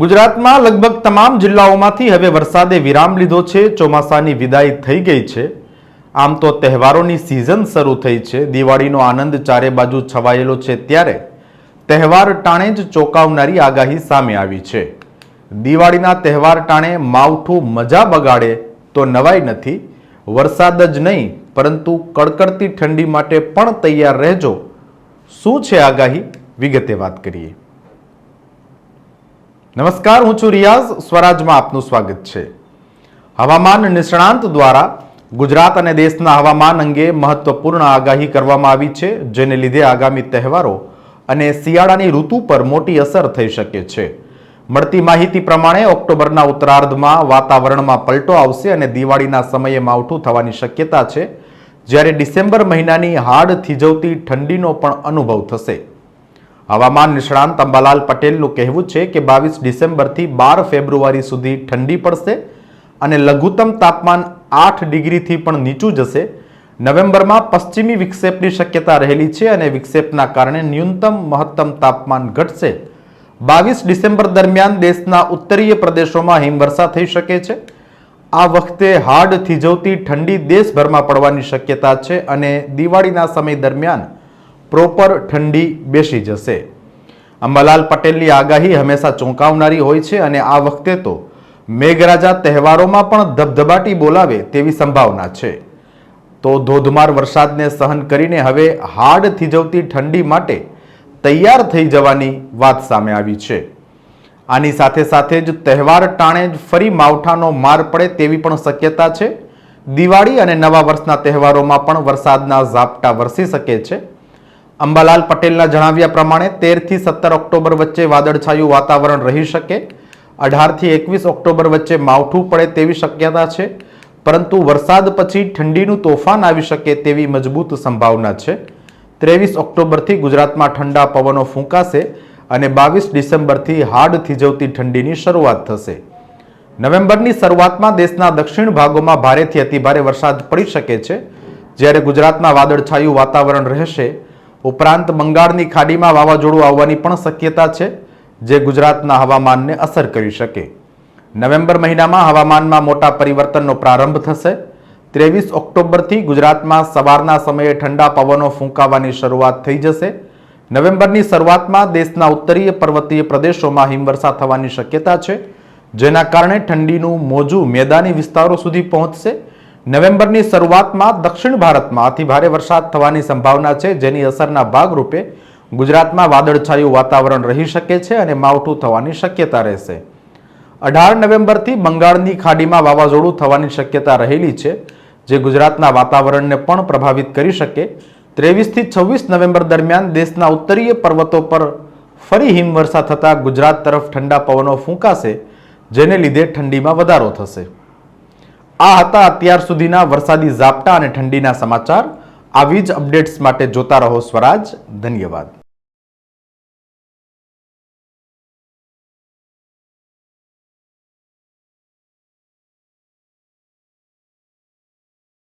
ગુજરાતમાં લગભગ તમામ જિલ્લાઓમાંથી હવે વરસાદે વિરામ લીધો છે, ચોમાસાની વિદાય થઈ ગઈ છે. આમ તો તહેવારોની સિઝન શરૂ થઈ છે. દિવાળીનો આનંદ ચારે બાજુ છવાયેલો છે ત્યારે તહેવાર ટાણે જ ચોંકાવનારી આગાહી સામે આવી છે. દિવાળીના તહેવાર ટાણે માવઠું મજા બગાડે તો નવાઈ નથી. વરસાદ જ નહીં, પરંતુ કડકડતી ઠંડી માટે પણ તૈયાર રહેજો. શું છે આગાહી? વિગતે વાત કરીએ. નમસ્કાર, હું છું રિયાઝ. સ્વરાજમાં આપનું સ્વાગત છે. હવામાન નિષ્ણાંત દ્વારા ગુજરાત અને દેશના હવામાન અંગે મહત્વપૂર્ણ આગાહી કરવામાં આવી છે, જેને લીધે આગામી તહેવારો અને શિયાળાની ઋતુ પર મોટી અસર થઈ શકે છે. મળતી માહિતી પ્રમાણે ઓક્ટોબરના ઉત્તરાર્ધમાં વાતાવરણમાં પલટો આવશે અને દિવાળીના સમયે માવઠું થવાની શક્યતા છે. જ્યારે ડિસેમ્બર મહિનાની હાડ થીજવતી ઠંડીનો પણ અનુભવ થશે. હવામાન નિષ્ણાંત અંબાલાલ પટેલનું કહેવું છે કે બાવીસ ડિસેમ્બરથી બાર ફેબ્રુઆરી સુધી ઠંડી પડશે અને લઘુત્તમ તાપમાન આઠ ડિગ્રીથી પણ નીચું જશે. નવેમ્બરમાં પશ્ચિમી વિક્ષેપની શક્યતા રહેલી છે અને વિક્ષેપના કારણે ન્યૂનતમ મહત્તમ તાપમાન ઘટશે. બાવીસ ડિસેમ્બર દરમિયાન દેશના ઉત્તરીય પ્રદેશોમાં હિમવર્ષા થઈ શકે છે. આ વખતે હાડ થીજવતી ઠંડી દેશભરમાં પડવાની શક્યતા છે અને દિવાળીના સમય દરમિયાન પ્રોપર ઠંડી બેસી જશે. અંબાલાલ પટેલની આગાહી હંમેશા ચોંકાવનારી હોય છે અને આ વખતે તો મેઘરાજા તહેવારોમાં પણ ધબધબાટી બોલાવે તેવી સંભાવના છે. તો ધોધમાર વરસાદને સહન કરીને હવે હાડ થીજવતી ઠંડી માટે તૈયાર થઈ જવાની વાત સામે આવી છે. આની સાથે સાથે જ તહેવાર ટાણે જ ફરી માવઠાનો માર પડે તેવી પણ શક્યતા છે. દિવાળી અને નવા વર્ષના તહેવારોમાં પણ વરસાદના ઝાપટા વરસી શકે છે. અંબાલાલ પટેલના જણાવ્યા પ્રમાણે તેરથી સત્તર ઓક્ટોબર વચ્ચે વાદળછાયું વાતાવરણ રહી શકે. અઢારથી એકવીસ ઓક્ટોબર વચ્ચે માવઠું પડે તેવી શક્યતા છે. પરંતુ વરસાદ પછી ઠંડીનું તોફાન આવી શકે તેવી મજબૂત સંભાવના છે. ત્રેવીસ ઓક્ટોબરથી ગુજરાતમાં ઠંડા પવનો ફૂંકાશે અને બાવીસ ડિસેમ્બરથી હાડ થીજવતી ઠંડીની શરૂઆત થશે. નવેમ્બરની શરૂઆતમાં દેશના દક્ષિણ ભાગોમાં ભારેથી અતિભારે વરસાદ પડી શકે છે. જ્યારે ગુજરાતમાં વાદળછાયું વાતાવરણ રહેશે ઉપરાંત બંગાળની ખાડીમાં વાવાઝોડું આવવાની પણ શક્યતા છે, જે ગુજરાતના હવામાનને અસર કરી શકે. નવેમ્બર મહિનામાં હવામાનમાં મોટા પરિવર્તનનો પ્રારંભ થશે. ત્રેવીસ ઓક્ટોબરથી ગુજરાતમાં સવારના સમયે ઠંડા પવનો ફૂંકાવાની શરૂઆત થઈ જશે. નવેમ્બરની શરૂઆતમાં દેશના ઉત્તરીય પર્વતીય પ્રદેશોમાં હિમવર્ષા થવાની શક્યતા છે, જેના કારણે ઠંડીનું મોજું મેદાની વિસ્તારો સુધી પહોંચશે. નવેમ્બરની શરૂઆતમાં દક્ષિણ ભારતમાં અતિભારે વરસાદ થવાની સંભાવના છે, જેની અસરના ભાગરૂપે ગુજરાતમાં વાદળછાયું વાતાવરણ રહી શકે છે અને માવઠું થવાની શક્યતા રહેશે. અઢાર નવેમ્બરથી બંગાળની ખાડીમાં વાવાઝોડું થવાની શક્યતા રહેલી છે, જે ગુજરાતના વાતાવરણને પણ પ્રભાવિત કરી શકે. ત્રેવીસથી છવ્વીસ નવેમ્બર દરમિયાન દેશના ઉત્તરીય પર્વતો પર ફરી હિમવર્ષા થતાં ગુજરાત તરફ ઠંડા પવનો ફૂંકાશે, જેને લીધે ઠંડીમાં વધારો થશે. આ હતા અત્યાર સુધીના વરસાદી ઝાપટા અને ઠંડીના સમાચાર. આવી જ અપડેટ્સ માટે જોતા રહો સ્વરાજ. ધન્યવાદ.